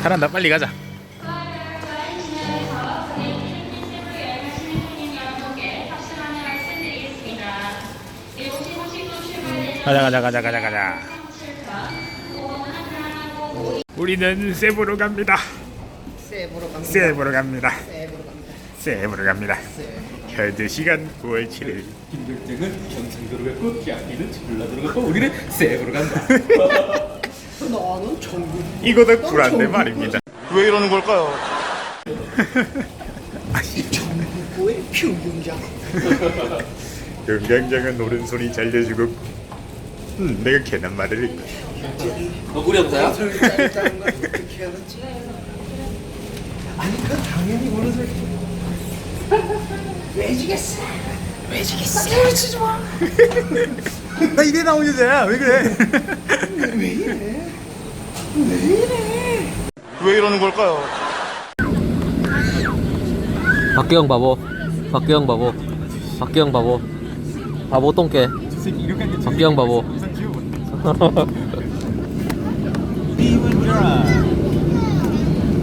잘한다. 빨리 가자. 가자 가자 가자 가자 가자. 우리는 세부로 갑니다. 세부로 갑니다. 세부로 갑니다. 세부로 갑니다. 현재 시간 9월 7일. 김병장은 경상도로 갔고 기아기는 전라도로 갔고 우리는 세부로 간다. 너는 전국 이거도 쿨한데 말입니다 왜 이러는 걸까요? 전국구의 평균장. 건강장은 오른손이 잘려주고 음, 내가 괜한 말을 했고 너 우리 형사야? 짧다는 걸 어떻게 하는지. 아니 그 당연히 오른손. 왜 지겠어? 왜 지겠어? 깨우치지 마. 나 이래 나온 여자야. 왜 그래? 왜 이래? 왜 이래? 왜 이러는 걸까요? 박규영 바보. 박규영 바보. 박규영 바보. 바보 똥개. 박규영 바보.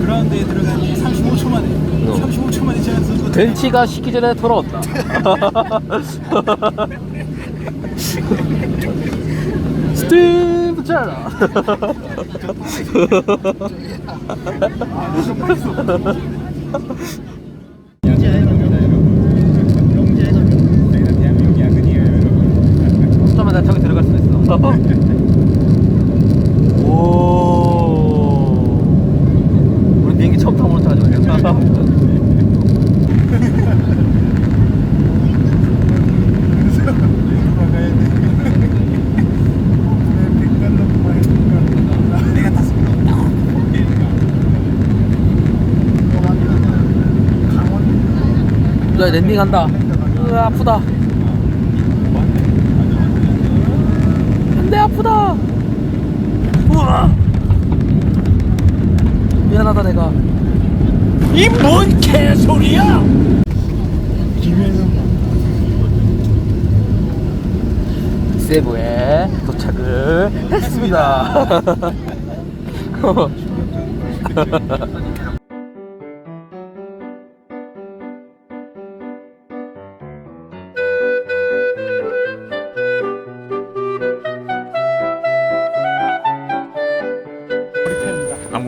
그라운드에 들어간 지 35초 만에. 어. 35초 만에 제가 선수 벤치가 시기 전에 돌아왔다 스티브 자라 대한민국 야근이에요 여러분 어쩌면 난 저기 들어갈 수 있어 오 우리 비행기 처음 타보는 차 가지고 야 랜딩한다. 으 아프다. 안돼 아프다. 우와. 미안하다 내가. 이 뭔 개소리야? 세부에 도착을 했습니다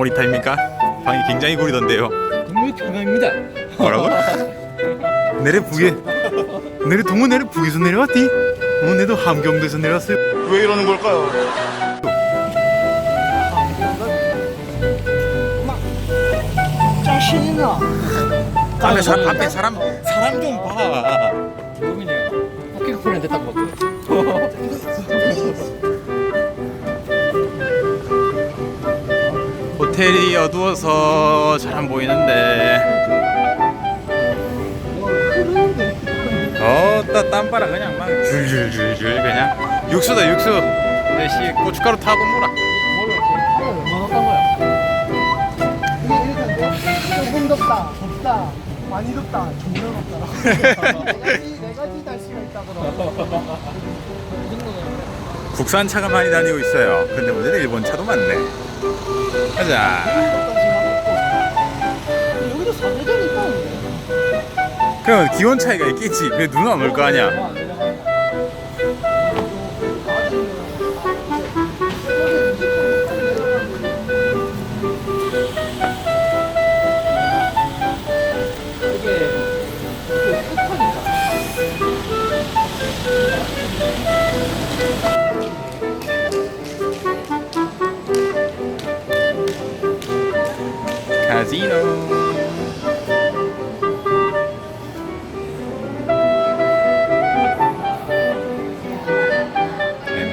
앞머리 타입니까? 방이 굉장히 구리던데요 동물 평화입니다 뭐라고? 내래 북에 내래 동호 내래 북에서 내려왔디? 어 내도 함경도에서 내려왔어요 왜 이러는 걸까요? 자신아. 앞에 사람 앞에 사람 사람 좀봐 김동민이요 학교 풀이 안 됐다고 호텔이 어두워서 잘 안 보이는데. 어따 땀바라 그냥 막 줄줄줄줄 그냥. 육수다 육수. 대시 고춧가루 타고 물어 조금 덥다, 덥다, 많이 덥다, 존나 덥다. 네 가지 날씨가 있다. 그럼. 국산 차가 많이 다니고 있어요. 근데 문제는 일본 차도 많네 가자. 여기도 사대전 있다는데. 그럼 기온 차이가 있겠지. 근데 눈은 안올거 아니야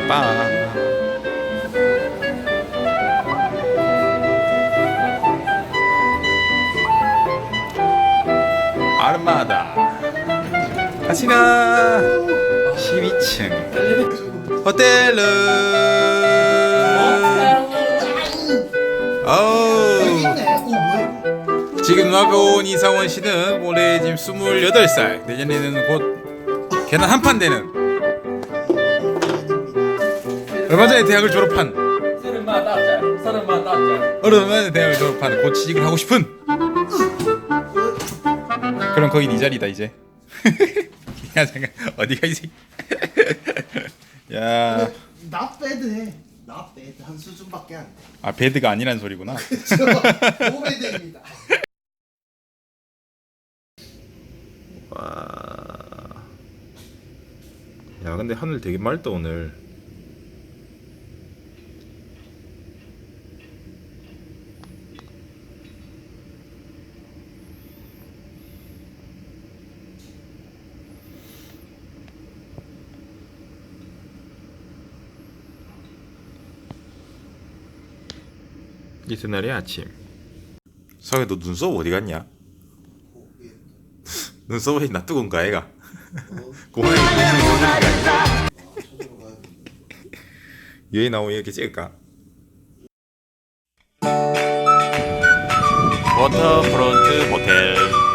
엠빠 아르마다. 가시나. 12층. 호텔로? 지금 눈앞에 온 이상원 씨는 올해 지금 28살. 내년에는 곧 걔는 한판 되는 얼마 전에 대학을 졸업한? 서른만 따자 서른만 따자. 어른한테 대학을 졸업한? 곧 취직을 하고 싶은? 그럼 거기 네 자리다 이제. 야 잠깐 어디가 이 새끼? 야아 나 배드 해. 나 배드 한 수준밖에 안 돼. 아, 배드가 아니란 소리구나. 오배드입니다. 야 근데 하늘 되게 맑다 오늘 이튿날의 아침 성혜 너 눈썹 어디 갔냐? 눈썹이 놔두고인가 애가 고양이 여기 나오면 이렇게 찍을까? 워터프론트 호텔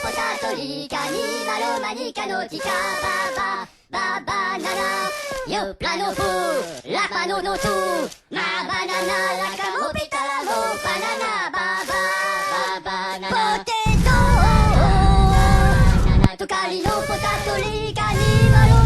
catholique, animalomanie, canotica, baba, baba, nana, yo plano fou, la pano no tout, ma banana, la camopita, la mo, banana, baba, baba, nana, potato, oh, oh, oh, nana, tocalino, potatolique, animalomanie,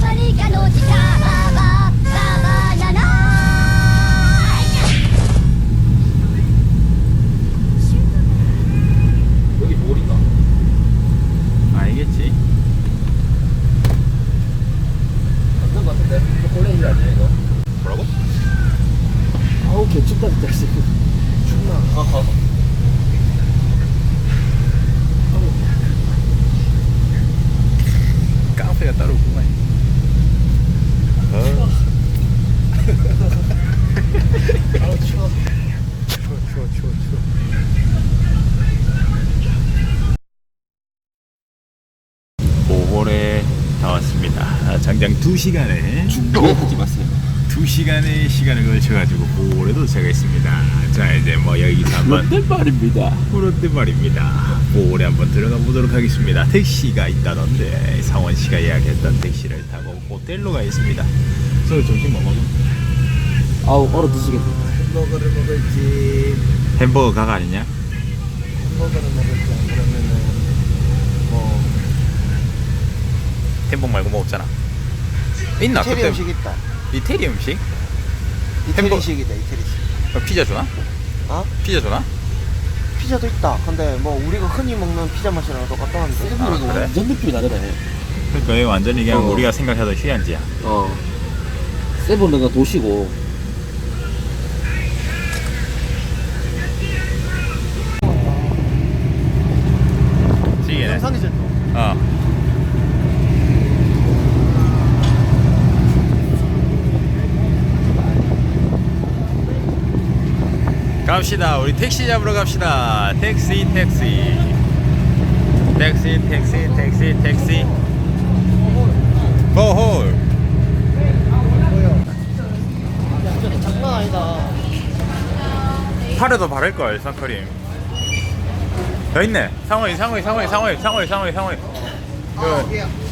2시간에 중국에 왔어요. 2시간의 시간을 걸쳐가지고 보홀에 도착했습니다 자 이제 뭐 여기서 한번 롯데 말입니다. 그런데 말입니다 보홀에 한번 들어가 보도록 하겠습니다 택시가 있다던데 상원 씨가 예약했던 택시를 타고 호텔로 가겠습니다 저 점심 뭐 먹어? 아우 얼어 드시겠네. 햄버거를 먹을지 햄버거 가가 아니냐? 햄버거를 먹을지 안 그러면은 뭐 햄버거 말고 먹었잖아 있나? 이태리 그때 음식 있다. 이태리 음식? 햄버- 이태리식이다 이태리식. 어, 피자 주나? 어? 피자 주나? 피자도 있다. 근데 뭐 우리가 흔히 먹는 피자 맛이랑 똑같다는데. 아, 그래? 완전 느낌이 다르네. 그러니까 이거 완전히 그냥 어. 우리가 생각하던 휴양지야 어. 세븐은 도시고 갑시다. 우리 택시 잡으러 갑시다. 택시, 택시. 택시, 택시, 택시, 택시. 고홀. 장난 아니다. 팔에도 바를 걸 선크림. 더 있네. 상호이, 상호이, 상호이, 상호이, 상호이, 상호이, 상호이. 그,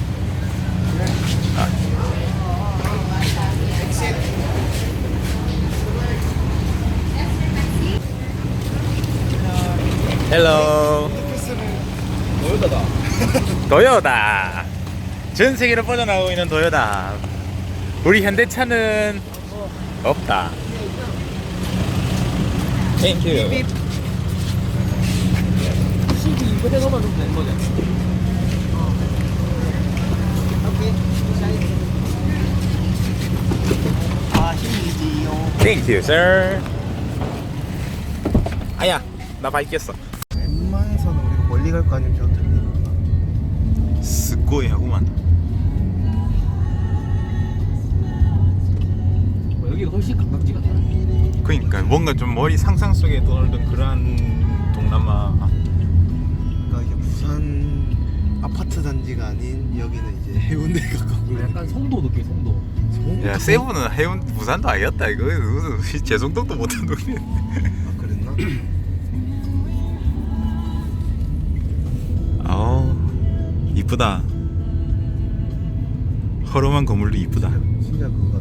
헬로. 도요타다 도요다. 전 세계로 뻗어나오고 있는 도요다. 우리 현대차는 없다. 땡큐. 이거 내가만 좀된 거냐 아시지요. 땡큐, sir. 아야, 나 밟겠어. 멀리 갈 거 아니면 저 들리는 스코이 하구만. 어, 여기가 훨씬 관광지가 돼 그러니까 뭔가 좀 머리 상상 속에 떠올던 그러한 동남아. 그러니까 이제 부산 아파트 단지가 아닌 여기는 이제 해운대 가까운 약간 송도 느낌 송도 야, 세부는 해운 부산도 아니었다. 이거 무슨 재송동도 못한 동네. 아 그랬나? 이쁘다. 허름한 건물도 이쁘다. 진짜 그거